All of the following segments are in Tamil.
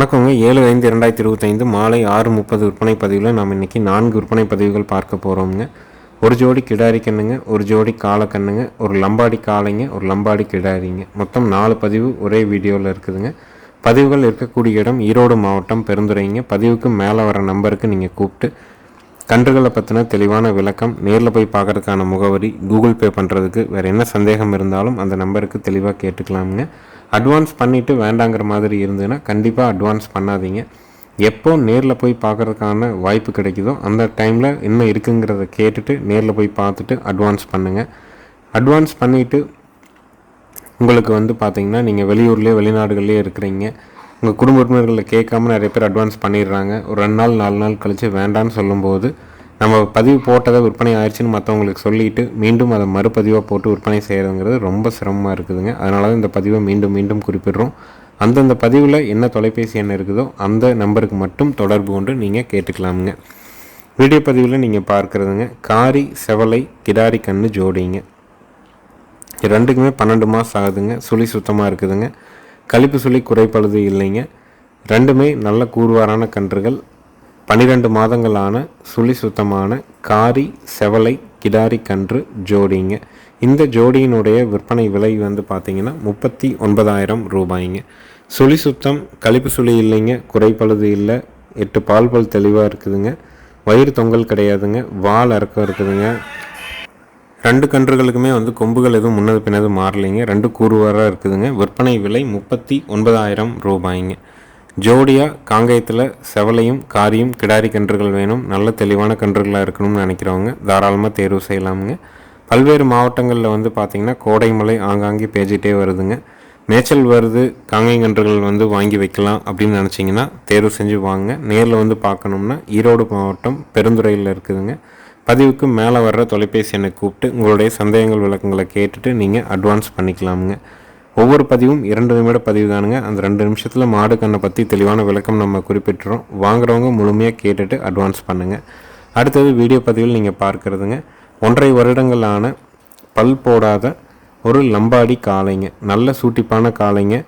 வணக்கங்க. ஏழு ஐந்து இரண்டாயிரத்தி இருபத்தைந்து மாலை ஆறு முப்பது விற்பனை பதிவில் நாம் இன்றைக்கி நான்கு விற்பனை பதிவுகள் பார்க்க போகிறோம்ங்க ஒரு ஜோடி கிடாரி கண்ணுங்க ஒரு ஜோடி காளை கண்ணுங்க ஒரு லம்பாடி காளைங்க ஒரு லம்பாடி கிடாரிங்க. மொத்தம் நாலு பதிவு ஒரே வீடியோவில் இருக்குதுங்க. பதிவுகள் இருக்கக்கூடிய இடம் ஈரோடு மாவட்டம் பெருந்துறைங்க. பதிவுக்கு மேலே வர நம்பருக்கு நீங்கள் கூப்பிட்டு கன்றுகளை பற்றின தெளிவான விளக்கம் நேரில் போய் பார்க்கறதுக்கான முகவரி கூகுள் பே பண்ணுறதுக்கு வேறு என்ன சந்தேகம் இருந்தாலும் அந்த நம்பருக்கு தெளிவாக கேட்டுக்கலாமுங்க. அட்வான்ஸ் பண்ணிவிட்டு வேண்டாங்கிற மாதிரி இருந்ததுன்னா கண்டிப்பாக அட்வான்ஸ் பண்ணாதீங்க. எப்போ நேரில் போய் பார்க்கறதுக்கான வாய்ப்பு கிடைக்குதோ அந்த டைமில் என்ன இருக்குங்கிறத கேட்டுட்டு நேரில் போய் பார்த்துட்டு அட்வான்ஸ் பண்ணுங்கள் அட்வான்ஸ் பண்ணிவிட்டு உங்களுக்கு வந்து பார்த்திங்கன்னா நீங்கள் வெளியூர்லேயே வெளிநாடுகள்லேயே இருக்கிறீங்க. உங்கள் குடும்ப உறுப்பினர்களை கேட்காம நிறைய பேர் அட்வான்ஸ் பண்ணிடுறாங்க. ஒரு ரெண்டு நாள் நாலு நாள் கழித்து வேண்டான்னு சொல்லும்போது நம்ம பதிவு போட்டதை விற்பனை ஆயிடுச்சுன்னு மற்றவங்களுக்கு சொல்லிட்டு மீண்டும் அதை மறுபதிவாக போட்டு விற்பனை செய்கிறதுங்கிறது ரொம்ப சிரமமாக இருக்குதுங்க. அதனால தான் இந்த பதிவை மீண்டும் மீண்டும் குறிப்பிடுறோம். அந்தந்த பதிவில் என்ன தொலைபேசி எண் இருக்குதோ அந்த நம்பருக்கு மட்டும் தொடர்பு கொண்டு நீங்கள் கேட்டுக்கலாமுங்க. வீடியோ பதிவில் நீங்கள் பார்க்குறதுங்க. காரி செவலை கிடாரி கண்ணு ஜோடிங்க. ரெண்டுக்குமே பன்னெண்டு மாதம் ஆகுதுங்க. சுழி சுத்தமாக இருக்குதுங்க. கழிப்பு சுழி குறைப்பழுது இல்லைங்க. ரெண்டுமே நல்ல கூர்வாரான கன்றுகள். பன்னிரெண்டு மாதங்களான சுழி சுத்தமான காரி செவலை கிடாரி கன்று ஜோடிங்க. இந்த ஜோடியினுடைய விற்பனை விலை வந்து பார்த்திங்கன்னா முப்பத்தி ஒன்பதாயிரம் ரூபாய்ங்க. சுழி சுத்தம் கழிப்பு சுழி இல்லைங்க குறைப்பழுது இல்லை. எட்டு பால் பல் தெளிவாக இருக்குதுங்க. வயிறு தொங்கல் கிடையாதுங்க. வால் அறக்கம் இருக்குதுங்க. ரெண்டு கன்றுகளுக்குமே வந்து கொம்புகள் எதுவும் முன்னது பின்னது மாறலைங்க. ரெண்டு கூறுவாராக இருக்குதுங்க. விற்பனை விலை முப்பத்தி ஒன்பதாயிரம் ரூபாய்ங்க. ஜோடியாக காங்கயத்தில் செவலையும் காரியும் கிடாரி கன்றுகள் வேணும். நல்ல தெளிவான கன்றுகளாக இருக்கணும்னு நினைக்கிறவங்க தாராளமாக தேர்வு செய்யலாமுங்க. பல்வேறு மாவட்டங்களில் வந்து பார்த்திங்கன்னா கோடைமலை ஆங்காங்கே பேஜிட்டே வருதுங்க. மேய்ச்சல் வருது. காங்கேயம் கன்றுகள் வந்து வாங்கி வைக்கலாம் அப்படின்னு நினச்சிங்கன்னா தேர்வு செஞ்சு வாங்க. நேரில் வந்து பார்க்கணும்னா ஈரோடு மாவட்டம் பெருந்துறையில் இருக்குதுங்க. பதிவுக்கு மேலே வர்ற தொலைபேசி எண்ணை கூப்பிட்டு உங்களுடைய சந்தேகங்கள் விளக்கங்களை கேட்டுட்டு நீங்கள் அட்வான்ஸ் பண்ணிக்கலாமுங்க. ஒவ்வொரு பதிவும் இரண்டு நிமிட பதிவு தானுங்க அந்த ரெண்டு நிமிஷத்தில் மாடு கண்ணை பற்றி தெளிவான விளக்கம் நம்ம குறிப்பிட்டுறோம். வாங்குறவங்க முழுமையாக கேட்டுட்டு அட்வான்ஸ் பண்ணுங்கள் அடுத்தது வீடியோ பதிவில் நீங்கள் பார்க்குறதுங்க. ஒன்றரை வருடங்களான பல் போடாத ஒரு லம்பாடி காளைங்க. நல்ல சூட்டிப்பான காளைங்க.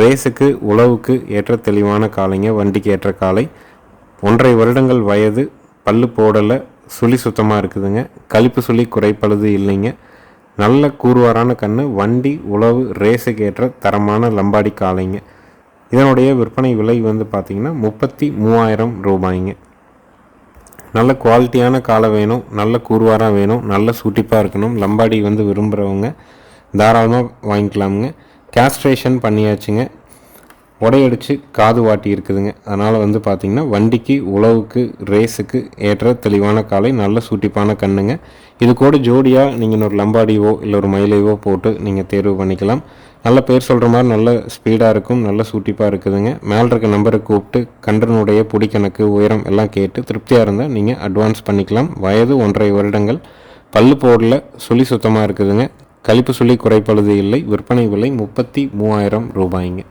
ரேஸுக்கு உழவுக்கு ஏற்ற தெளிவான காளைங்க. வண்டிக்கு ஏற்ற காளை. ஒன்றரை வருடங்கள் வயது பல்லு போடலை சுழி சுத்தமாக இருக்குதுங்க. கழிப்பு சுழி குறைப்பழுது இல்லைங்க. நல்ல கூறுவாரான கன்று வண்டி உழவு ரேஸுக்கு ஏற்ற தரமான லம்பாடி காளைங்க. இதனுடைய விற்பனை விலை வந்து பார்த்திங்கன்னா முப்பத்தி மூவாயிரம் ரூபாய்ங்க. நல்ல குவாலிட்டியான காலை வேணும் நல்ல கூறுவாராக வேணும் நல்ல சூட்டிப்பாக இருக்கணும். லம்பாடி வந்து விரும்புகிறவங்க தாராளமாக வாங்கிக்கலாமுங்க. கேஸ்ட்ரேஷன் பண்ணியாச்சுங்க. உடையடிச்சு காது வாட்டி இருக்குதுங்க. அதனால் வந்து பார்த்திங்கன்னா வண்டிக்கு உழவுக்கு ரேஸுக்கு ஏற்ற தெளிவான காலை நல்ல சூட்டிப்பான கண்ணுங்க. இது கூட ஜோடியாக நீங்கள் இன்னொரு லம்பாடியோ இல்லை ஒரு மயிலையோ போட்டு நீங்கள் தேர்வு பண்ணிக்கலாம். நல்ல பேர் சொல்கிற மாதிரி நல்ல ஸ்பீடாக இருக்கும் நல்ல சூட்டிப்பாக இருக்குதுங்க. மேலே இருக்க நம்பரை கூப்பிட்டு கன்றனுடைய பிடிக்கணக்கு உயரம் எல்லாம் கேட்டு திருப்தியாக இருந்தால் நீங்கள் அட்வான்ஸ் பண்ணிக்கலாம். வயது ஒன்றரை வருடங்கள். பல்லு போடல சுழி சுத்தமாக இருக்குதுங்க. கழிப்பு சுழி குறைப்பழுது இல்லை விற்பனை விலை முப்பத்தி மூவாயிரம் ரூபாய்ங்க.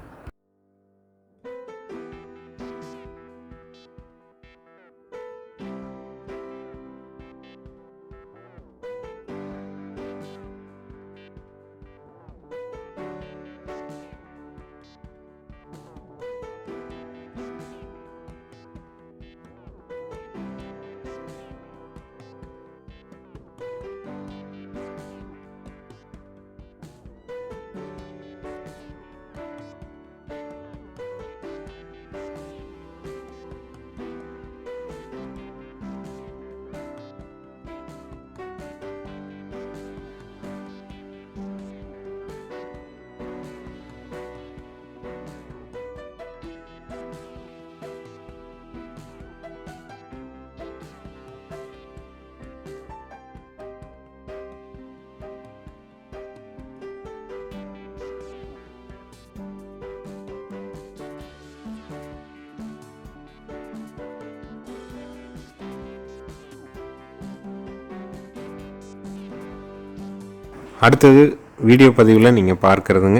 அடுத்தது வீடியோ பதிவில் நீங்கள் பார்க்குறதுங்க.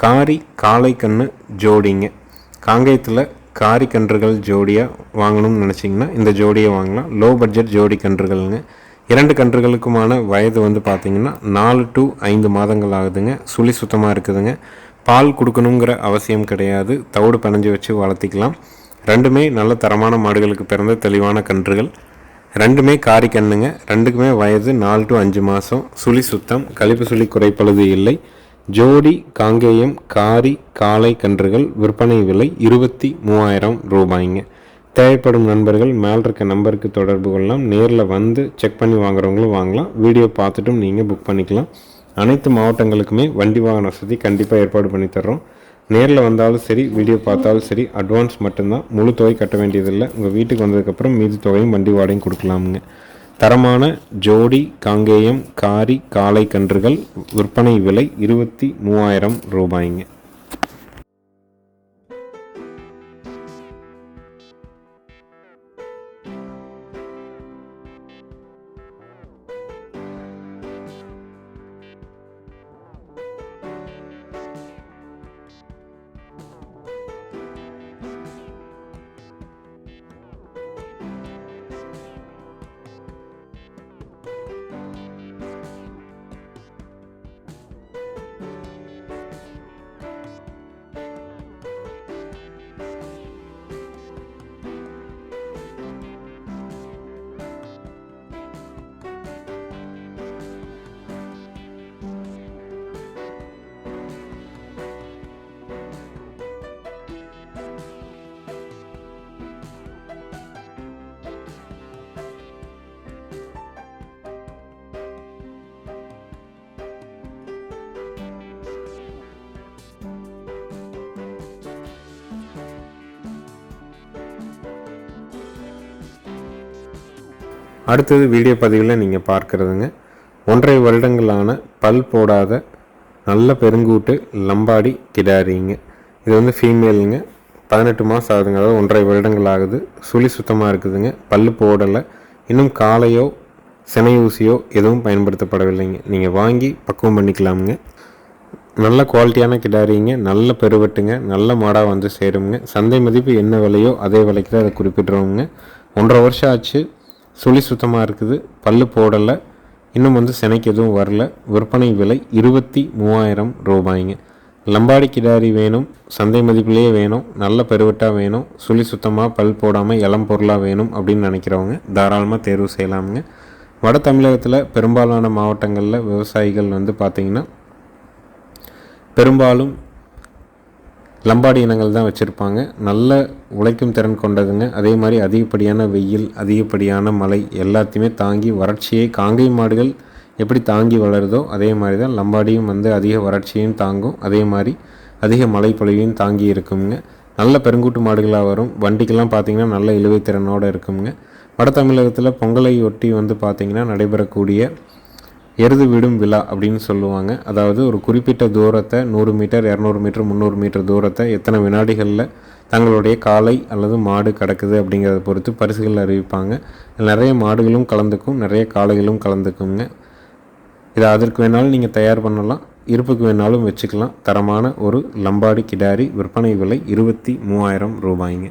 காரி காளை கன்று ஜோடிங்க. காங்கேயத்தில் காரி கன்றுகள் ஜோடியாக வாங்கணும்னு நினச்சிங்கன்னா இந்த ஜோடியை வாங்கலாம். லோ பட்ஜெட் ஜோடி கன்றுகள்ங்க. இரண்டு கன்றுகளுக்குமான வயது வந்து பார்த்திங்கன்னா நாலு டு ஐந்து மாதங்கள் ஆகுதுங்க. சுழி சுத்தமாக இருக்குதுங்க. பால் கொடுக்கணுங்கிற அவசியம் கிடையாது. தவிடு பிணைஞ்சு வச்சு வளர்த்திக்கலாம். ரெண்டுமே நல்ல தரமான மாடுகளுக்கு பிறந்த தெளிவான கன்றுகள். ரெண்டுமே காரி கண்ணுங்க. ரெண்டுக்குமே வயது நாலு டு அஞ்சு மாதம் சுழி சுத்தம் கழிப்பு சுழி குறைப்பழுது இல்லை. ஜோடி காங்கேயம் காரி காளை கன்றுகள் விற்பனை விலை இருபத்தி மூவாயிரம் ரூபாய்ங்க. தேவைப்படும் நண்பர்கள் மேல் இருக்க நம்பருக்கு தொடர்பு கொள்ளலாம். நேரில் வந்து செக் பண்ணி வாங்குறவங்களும் வாங்கலாம். வீடியோ பார்த்துட்டும் நீங்கள் புக் பண்ணிக்கலாம். அனைத்து மாவட்டங்களுக்குமே வண்டி வாகன வசதி கண்டிப்பாக ஏற்பாடு பண்ணி தர்றோம். நேரில் வந்தாலும் சரி வீடியோ பார்த்தாலும் சரி அட்வான்ஸ் மட்டும்தான். முழு தொகை கட்ட வேண்டியதில்லை. உங்கள் வீட்டுக்கு வந்ததுக்கப்புறம் மீதி தொகையும் வண்டி வாடகையும் கொடுக்கலாமுங்க. தரமான ஜோடி காங்கேயம் காரி காளை கன்றுகள் விற்பனை விலை இருபத்தி மூவாயிரம் ரூபாய்ங்க. அடுத்தது வீடியோ பதிவில் நீங்கள் பார்க்குறதுங்க. ஒன்றரை வருடங்களான பல் போடாத நல்ல பெருங்கூட்டு லம்பாடி கிடாரிங்க. இது வந்து ஃபீமேலுங்க பதினெட்டு மாதம் ஆகுதுங்க. அதாவது ஒன்றரை வருடங்கள் ஆகுது. சுழி சுத்தமாக இருக்குதுங்க. பல் போடலை. இன்னும் காலையோ சினையூசியோ எதுவும் பயன்படுத்தப்படவில்லைங்க. நீங்கள் வாங்கி பக்குவம் பண்ணிக்கலாமுங்க. நல்ல குவாலிட்டியான கிடாரிங்க. நல்ல பெருவெட்டுங்க. நல்ல மாடாக வந்து சேருங்க. சந்தை மதிப்பு என்ன விலையோ அதே விலைக்கு தான் அதை குறிப்பிட்றோங்க ஒன்றரை வருஷம் ஆச்சு. சுழி சுத்தமாக இருக்குது. பல்லு போடலை. இன்னும் வந்து சினைக்கு எதுவும் வரல. விற்பனை விலை இருபத்தி மூவாயிரம் ரூபாய்ங்க. லம்பாடி கிடாரி வேணும். சந்தை மதிப்பிலேயே வேணும். நல்ல பெருவட்டாக வேணும். சுழி சுத்தமாக பல் போடாமல் இளம் பொருளாக வேணும் அப்படின்னு நினைக்கிறவங்க தாராளமாக தேர்வு செய்யலாமுங்க. வட தமிழகத்தில் பெரும்பாலான மாவட்டங்களில் விவசாயிகள் வந்து பார்த்திங்கன்னா பெரும்பாலும் லம்பாடி இனங்கள் தான் வச்சுருப்பாங்க. நல்ல உழைக்கும் திறன் கொண்டதுங்க. அதே மாதிரி அதிகப்படியான வெயில் அதிகப்படியான மழை எல்லாத்தையுமே தாங்கி வறட்சியை காங்கை மாடுகள் எப்படி தாங்கி வளருதோ அதே மாதிரி தான் லம்பாடியும் வந்து அதிக வறட்சியையும் தாங்கும். அதே மாதிரி அதிக மழை பொழிவையும் தாங்கி இருக்குங்க. நல்ல பெருங்கூட்டு மாடுகளாக வரும். வண்டிக்கெல்லாம் பார்த்திங்கன்னா நல்ல இழுவை திறனோடு இருக்குங்க. வட தமிழகத்தில் பொங்கலை ஒட்டி வந்து பார்த்திங்கன்னா நடைபெறக்கூடிய எருது விடும் விழா அப்படின்னு சொல்லுவாங்க. அதாவது ஒரு குறிப்பிட்ட தூரத்தை நூறு மீட்டர் இரநூறு மீட்டர் முந்நூறு மீட்டர் தூரத்தை எத்தனை வினாடிகளில் தங்களுடைய காலை அல்லது மாடு கிடக்குது அப்படிங்கிறத பொறுத்து பரிசுகள் அறிவிப்பாங்க. நிறைய மாடுகளும் கலந்துக்கும் நிறைய காளைகளும் கலந்துக்குங்க. இதை அதற்கு வேணாலும் நீங்கள் தயார் பண்ணலாம். இருப்புக்கு வேணாலும் வச்சுக்கலாம். தரமான ஒரு லம்பாடி கிடாரி விற்பனை விலை இருபத்தி மூவாயிரம் ரூபாய்ங்க.